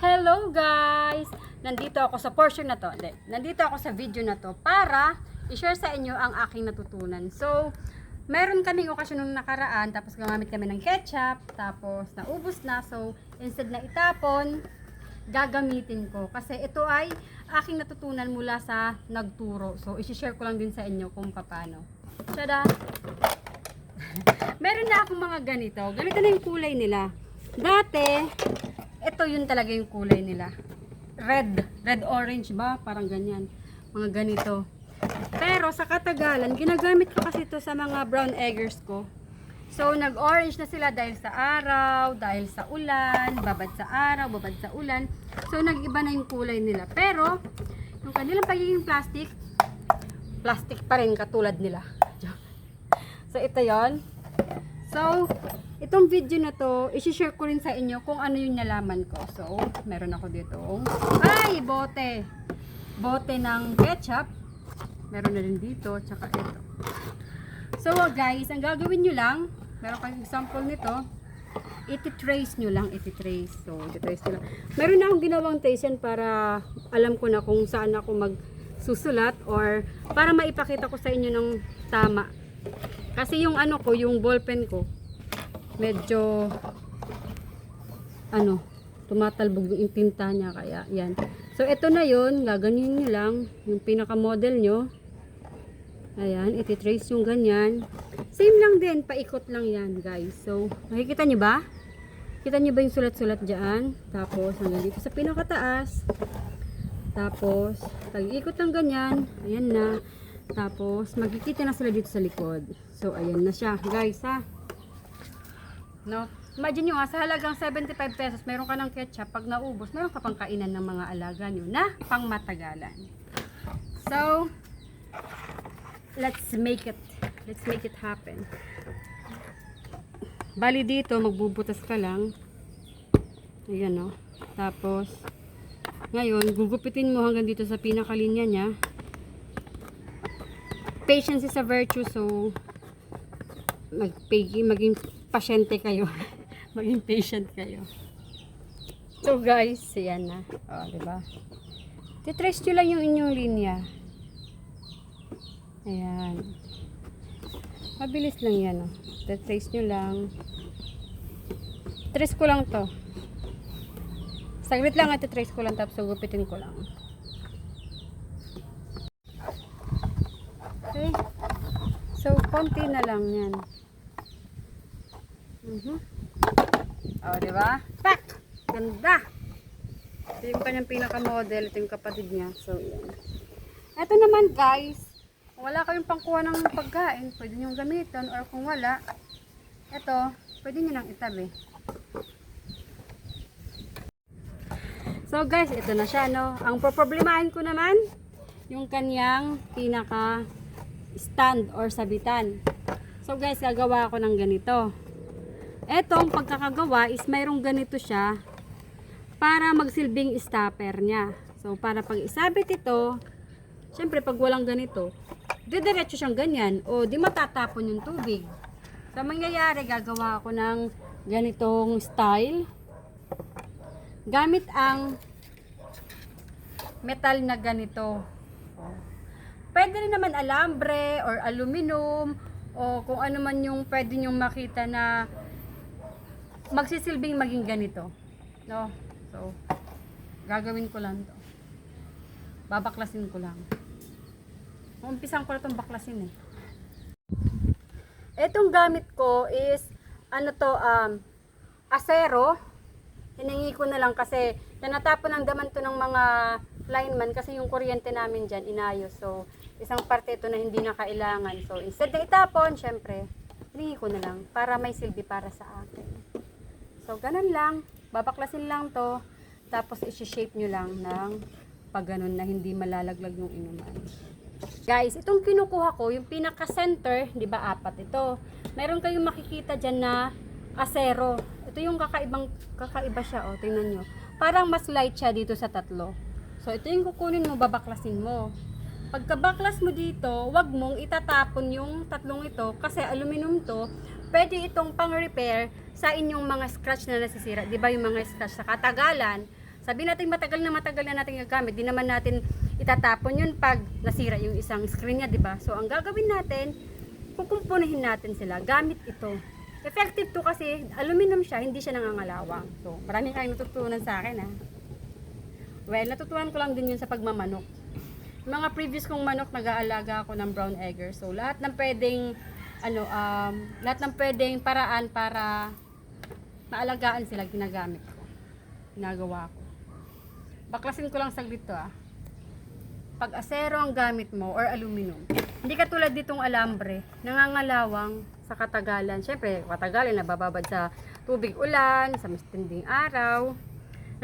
Hello guys! Nandito ako sa portion na to. Hindi. Nandito ako sa video na to para i-share sa inyo ang aking natutunan. So, meron kaming okasyon nung nakaraan, tapos gumamit kami ng ketchup, tapos naubos na. So, instead na itapon, gagamitin ko. Kasi ito ay aking natutunan mula sa nagturo. So, isi-share ko lang din sa inyo kung paano. Tada! meron na akong mga ganito. Ganito na yung kulay nila. Dati, ito yun talaga yung kulay nila. Red. Red-orange ba? Parang ganyan. Mga ganito. Pero sa katagalan, ginagamit ko kasi ito sa mga brown eggers ko. So, nag-orange na sila dahil sa araw, dahil sa ulan, babad sa araw, babad sa ulan. So, nag-iba na yung kulay nila. Pero, yung kanilang pagiging plastic, plastic pa rin katulad nila. So, ito yon. So, itong video na to, isi-share ko rin sa inyo kung ano yung nalaman ko. So, meron ako dito. Ay, bote. Bote ng ketchup. Meron na rin dito, tsaka ito. So, guys, ang gagawin nyo lang, meron kayong example nito, iti-trace nyo lang, iti-trace. So, iti-trace nyo lang. Meron na akong ginawang trace yan para alam ko na kung saan ako magsusulat or para maipakita ko sa inyo ng tama. Kasi yung ano ko, yung ballpen ko, medyo ano, tumatalbog yung tinta niya kaya yan. So ito na yun, gaganyan nyo lang yung pinaka model nyo. Ayan, iti-trace yung ganyan. Same lang din, paikot lang yan guys. So, nakikita nyo ba? Kita nyo ba yung sulat-sulat dyan? Tapos, hanggang dito sa pinakataas. Tapos, tag-ikot lang ganyan. Ayan na. Tapos, magkikita na sila dito sa likod. So, ayan na siya. Guys, ha? No? Imagine nyo ha, sa halagang 75 pesos, meron ka ng ketchup. Pag naubos, meron ka pang kainan ng mga alaga nyo na pangmatagalan. So, let's make it. Let's make it happen. Bali dito, magbubutas ka lang. Ayan no. Tapos, ngayon, gugupitin mo hanggang dito sa pinakalinya niya. Patience is a virtue, so mag maging pasyente kayo. maging patient kayo. So guys, yan na. O, di ba? Titrace nyo lang yung inyong linya. Ayan. Mabilis lang yan, oh. Titrace nyo lang. Trace ko lang to. Saglit lang at trace ko lang tapos gupitin ko lang. Okay. So, konti na lang yan. Mhm. Oh, di ba? Pak! Ganda! Ito yung kanyang pinaka-model. Ito yung kapatid niya. So, yan. Ito naman, guys. Kung wala kayong pangkuha ng pagkain, pwede nyo gamitin. Or kung wala, ito, pwede nyo lang itabi. So, guys, ito na siya, no? Ang problemahin ko naman, yung kanyang pinaka stand or sabitan. So, guys, gagawa ako ng ganito. Etong pagkakagawa is mayroong ganito siya para magsilbing stopper niya. So, para pag isabit ito, syempre pag walang ganito, didiretso siyang ganyan o di matatapon yung tubig. So, mangyayari, gagawa ako ng ganitong style. Gamit ang metal na ganito. Pwede rin naman alambre or aluminum o kung ano man yung pwede nyong makita na magsisilbing maging ganito. No? So, gagawin ko lang to. Babaklasin ko lang. Umpisan ko na itong baklasin eh. Itong gamit ko is, ano to, um, asero. Hiningi ko na lang kasi nanatapon ng daman to ng mga lineman kasi yung kuryente namin dyan inayos. So, isang parte ito na hindi na kailangan. So, instead na itapon, syempre, hiningi ko na lang para may silbi para sa akin. So, ganun lang. Babaklasin lang to. Tapos, isi-shape nyo lang ng pag ganun na hindi malalaglag yung inuman. Guys, itong kinukuha ko, yung pinaka-center, di ba apat ito. Meron kayong makikita dyan na asero. Ito yung kakaibang, kakaiba siya, oh, tingnan nyo. Parang mas light siya dito sa tatlo. So, ito yung kukunin mo, babaklasin mo. Pagkabaklas mo dito, wag mong itatapon yung tatlong ito kasi aluminum to. Pwede itong pang-repair sa inyong mga scratch na nasisira. Di ba yung mga scratch sa katagalan, Sabi natin matagal na matagal na natin gagamit, di naman natin itatapon yun pag nasira yung isang screen niya, di ba? So, ang gagawin natin, kukumpunihin natin sila gamit ito. Effective to kasi aluminum siya, hindi siya nangangalawang. So, marami kayong natutunan sa akin ha. Well, natutunan ko lang din yun sa pagmamanok. Mga previous kong manok, nag-aalaga ako ng brown egger. So, lahat ng pwedeng, ano, um, lahat ng pwedeng paraan para maalagaan sila, ginagamit ko. Ginagawa ko. Baklasin ko lang saglit to ah. Pag asero ang gamit mo or aluminum, hindi ka tulad ditong alambre, nangangalawang sa katagalan. Siyempre, katagalan, nabababad sa tubig ulan, sa mistinding araw.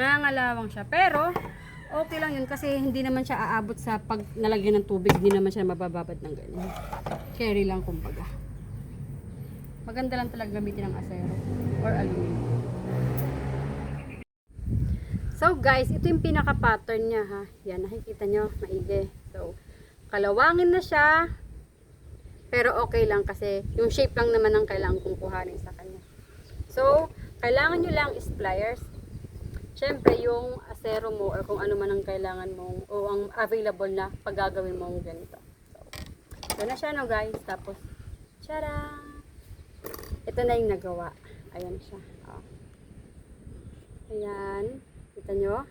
Nangangalawang siya. Pero, okay lang yun kasi hindi naman siya aabot sa pag nalagyan ng tubig, hindi naman siya mabababad ng ganyan. Carry lang kumbaga. Maganda lang talaga gamitin ng asero or aluminum. So guys, ito yung pinaka pattern niya ha. Yan, nakikita nyo, maigi. So, kalawangin na siya. Pero okay lang kasi yung shape lang naman ang kailangan kong kuhanin sa kanya. So, kailangan nyo lang is pliers. Siyempre, yung asero mo or kung ano man ang kailangan mo o ang available na pag gagawin mo ganito. So, ito na siya no guys. Tapos, tara! Ito na yung nagawa. Ayan siya. Oh. Ayan. Kita nyo?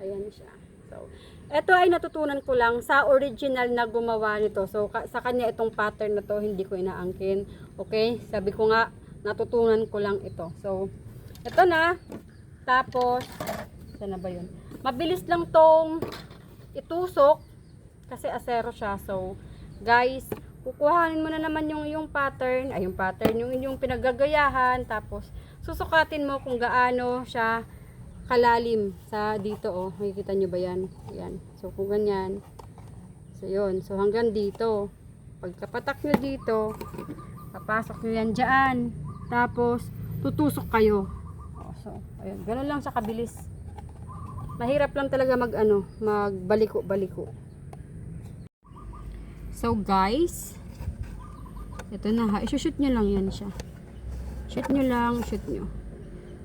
Ayan siya. So, ito ay natutunan ko lang sa original na gumawa nito. So, ka- sa kanya itong pattern na to, hindi ko inaangkin. Okay? Sabi ko nga, natutunan ko lang ito. So, ito na. Tapos, saan na ba yun? Mabilis lang tong itusok kasi asero siya. So, guys, kukuhanin mo na naman yung yung pattern, ay yung pattern, yung inyong pinaggagayahan, tapos susukatin mo kung gaano siya kalalim sa dito oh. Makikita nyo ba yan? Yan. So kung ganyan. So yun. So hanggang dito. Pagkapatak nyo dito, papasok nyo yan dyan. Tapos tutusok kayo. Oh, so ayun. Ganun lang sa kabilis. Mahirap lang talaga mag ano, magbaliko-baliko. So guys, ito na ha. I-shoot nyo lang yan siya. Shoot nyo lang, shoot nyo.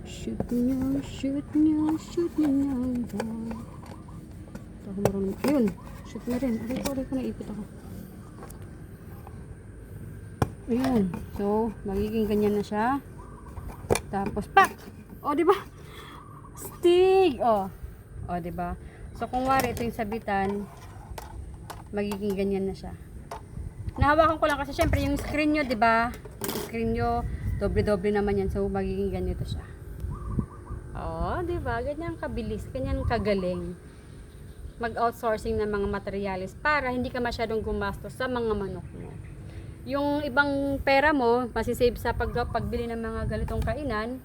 Shoot nyo, shoot nyo, shoot nyo lang. Ito ako marunong. Ayun, shoot na rin. Aray ko, aray ko, naipit ako. Ayun. So, magiging ganyan na siya. Tapos, pak! O, di ba? Stig! O. O, di ba? So, kung wari, ito yung sabitan, magiging ganyan na siya. Nahawakan ko lang kasi syempre yung screen nyo, di ba? Screen nyo, doble-doble naman yan. So, magiging ganito siya. Oh, di ba? Ganyan kabilis, ganyan kagaling. Mag-outsourcing ng mga materialis para hindi ka masyadong gumastos sa mga manok mo. Yung ibang pera mo, masisave sa pag pagbili ng mga ganitong kainan,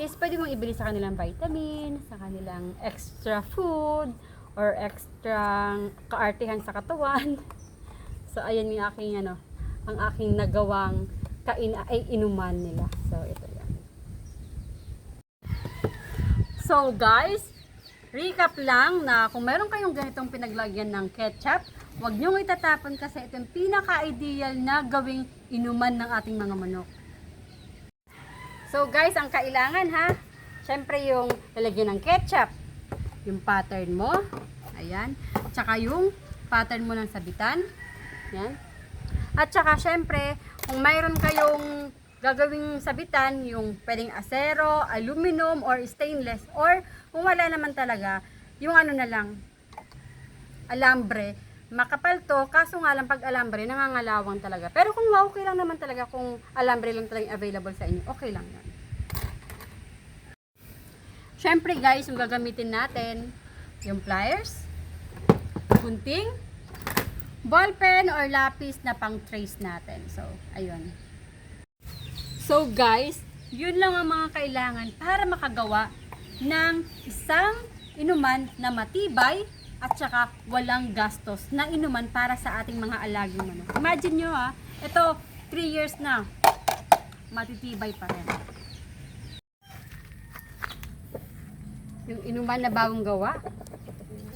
is pwede mong ibili sa kanilang vitamin, sa kanilang extra food, or extra kaartihan sa katawan. So, ayan yung aking, ano, ang aking nagawang kain ay inuman nila. So, ito yan. So, guys, recap lang na kung meron kayong ganitong pinaglagyan ng ketchup, huwag niyong itatapon kasi ito yung pinaka-ideal na gawing inuman ng ating mga manok. So, guys, ang kailangan ha, syempre yung lalagyan ng ketchup, yung pattern mo, ayan, tsaka yung pattern mo ng sabitan, yan. At saka syempre, kung mayroon kayong gagawing sabitan, yung pwedeng asero, aluminum, or stainless, or kung wala naman talaga, yung ano na lang, alambre, makapal to, kaso nga lang pag alambre, nangangalawang talaga. Pero kung okay lang naman talaga, kung alambre lang talaga available sa inyo, okay lang yan. Syempre guys, yung gagamitin natin, yung pliers, gunting, ballpen or lapis na pang trace natin. So, ayun. So guys, yun lang ang mga kailangan para makagawa ng isang inuman na matibay at saka walang gastos na inuman para sa ating mga alaging manok. Imagine nyo ha, ito 3 years na, matitibay pa rin. Yung inuman na bagong gawa.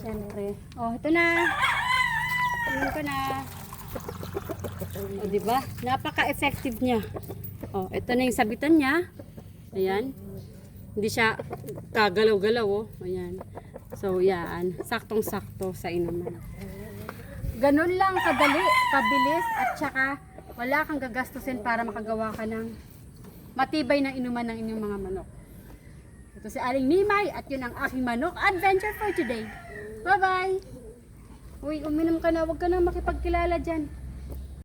Siyempre. Oh, ito na. Tingnan ko na. O, di ba? Napaka-effective niya. O, ito na yung sabitan niya. Ayan. Hindi siya kagalaw-galaw oh. Ayan. So yan, saktong-sakto sa inuman. Ganun lang kadali, kabilis at saka wala kang gagastusin para makagawa ka ng matibay na inuman ng inyong mga manok. Ito si Aling Mimay at yun ang aking manok adventure for today. Bye-bye! Uy, uminom ka na, huwag ka na makipagkilala dyan.